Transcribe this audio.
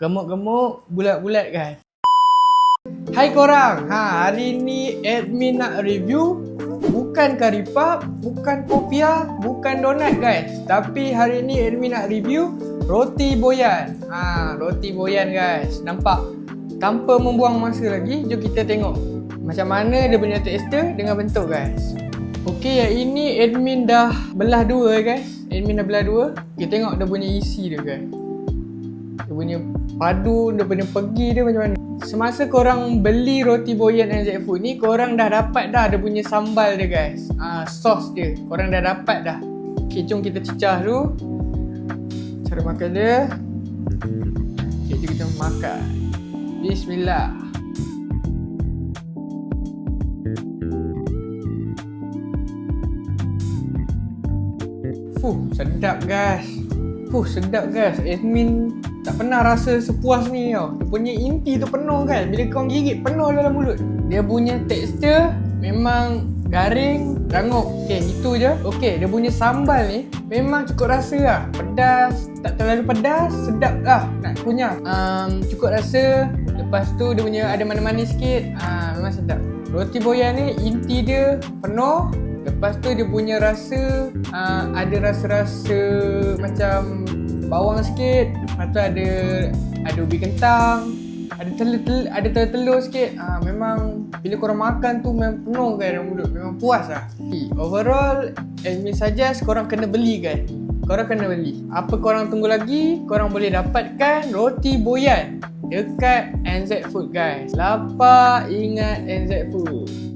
gemuk-gemuk, bulat-bulat guys. Hai korang, ha, hari ni admin nak review bukan curry puff, bukan popia, bukan donat guys. Tapi hari ni admin nak review roti boyan. Ha, roti boyan guys. Nampak? Tanpa membuang masa lagi, jom kita tengok macam mana dia punya tekstur dengan bentuk guys. Okey, yang ini admin dah belah dua guys. Admin dah belah dua. Kita tengok dia punya isi dia guys. Dia punya padu, dia punya pergi dia macam mana. Semasa korang beli roti boyan NZ Food ni, korang dah dapat dah dia punya sambal dia guys. Ah, sos dia. Korang dah dapat dah. Okay, jom kita cicah dulu. Cara makan dia. Okay, jom kita makan. Bismillah. Fuh, sedap guys. Fuh, sedap guys. Admin tak pernah rasa sepuas ni tau. Dia punya inti tu penuh kan. Bila kau gigit penuh dalam mulut. Dia punya tekstur memang garing, rangup. Okay, itu je. Okay, dia punya sambal ni memang cukup rasa lah. Pedas, tak terlalu pedas, sedap lah nak kunyah. Um, cukup rasa. Lepas tu dia punya ada manis-manis sikit. Ah, memang sedap. Roti boyan ni inti dia penuh. Lepas tu dia punya rasa uh, ada rasa-rasa macam bawang sikit. Lepas tu ada ada ubi kentang, ada telur-telur, ada telur-telur sikit. Ah uh, memang bila korang makan tu memang penuh kan dalam mulut. Memang puas lah. Overall, admin suggest korang kena beli kan. Korang kena beli. Apa korang tunggu lagi? Korang boleh dapatkan roti boyan dekat NZ Food guys. Lapar ingat NZ Food.